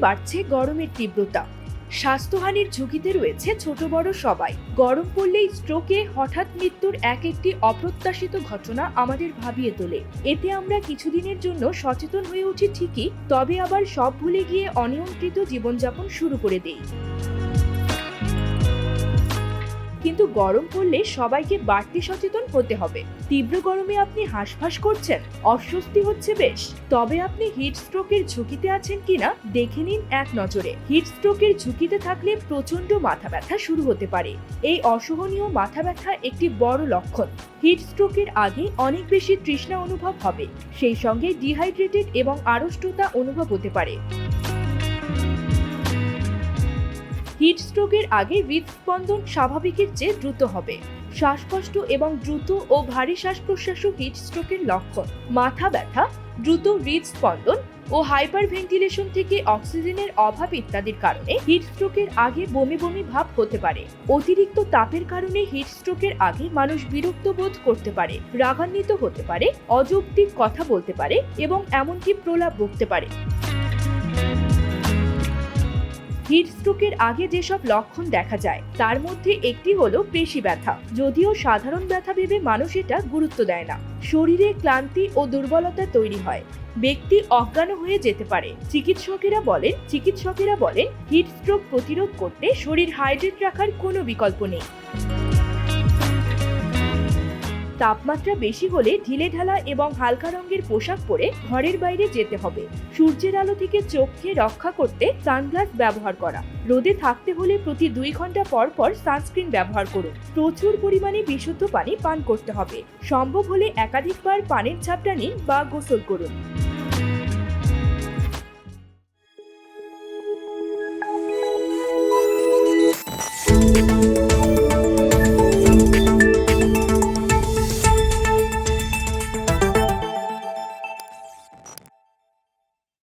বাড়ছে গরমের তীব্রতা। স্বাস্থ্যহানির ঝুঁকিতে রয়েছে ছোট বড় সবাই। গরম পড়লেই স্ট্রোকে হঠাৎ মৃত্যুর এক একটি অপ্রত্যাশিত ঘটনা আমাদের ভাবিয়ে তোলে। এতে আমরা কিছুদিনের জন্য সচেতন হয়ে উঠি ঠিকই, তবে আবার সব ভুলে গিয়ে অনিয়ন্ত্রিত জীবনযাপন শুরু করে দেই। কিন্তু গরম পড়লে সবাইকে বাড়তি সচেতন হতে হবে। তীব্র গরমে আপনি হাঁসফাঁস করছেন, অস্বস্তি হচ্ছে বেশ। তবে আপনি হিট স্ট্রোকের ঝুঁকিতে আছেন কিনা দেখে নিন এক নজরে। হিট স্ট্রোকের ঝুঁকিতে থাকলে প্রচণ্ড মাথা ব্যথা শুরু হতে পারে। এই অসহনীয় মাথা ব্যথা একটি বড় লক্ষণ। হিট স্ট্রোকের আগে অনেক বেশি তৃষ্ণা অনুভব হবে। সেই সঙ্গে ডিহাইড্রেটেড এবং আড়ষ্টতা অনুভব হতে পারে। হিট স্ট্রোকের আগে হৃদস্পন্দন স্বাভাবিকের চেয়ে দ্রুত হবে। শ্বাসকষ্ট এবং দ্রুত ও ভারী শ্বাস প্রশ্বাসও হিট স্ট্রোকের লক্ষণ। মাথা ব্যথা, দ্রুত হৃদস্পন্দন ও হাইপার ভেন্টিলেশন থেকে অক্সিজেনের অভাব ইত্যাদির কারণে হিট স্ট্রোকের আগে বমি বমি ভাব হতে পারে। অতিরিক্ত তাপের কারণে হিট স্ট্রোকের আগে মানুষ বিরক্ত বোধ করতে পারে, রাগান্বিত হতে পারে, অযৌক্তিক কথা বলতে পারে এবং এমনকি প্রলাপ বকতে পারে। হিট স্ট্রোকের আগে যেসব লক্ষণ দেখা যায়, তার মধ্যে একটি হল পেশি ব্যথা। যদিও সাধারণ ব্যথা ভেবে মানুষ এটা গুরুত্ব দেয় না। শরীরে ক্লান্তি ও দুর্বলতা তৈরি হয়। ব্যক্তি অজ্ঞান হয়ে যেতে পারে। চিকিৎসকেরা বলেন চিকিৎসকেরা বলেন হিট স্ট্রোক প্রতিরোধ করতে শরীর হাইড্রেট রাখার কোনো বিকল্প নেই। তাপমাত্রা বেশি হলে ঢিলে ঢালা এবং হালকা রঙের পোশাক পরে ঘরের বাইরে যেতে হবে। সূর্যের আলো থেকে চোখকে রক্ষা করতে সানগ্লাস ব্যবহার করা। রোদে থাকতে হলে প্রতি দুই ঘণ্টা পর পর সানস্ক্রিন ব্যবহার করুন। প্রচুর পরিমাণে বিশুদ্ধ পানি পান করতে হবে। সম্ভব হলে একাধিকবার পানির ঝাপটা নিন বা গোসল করুন।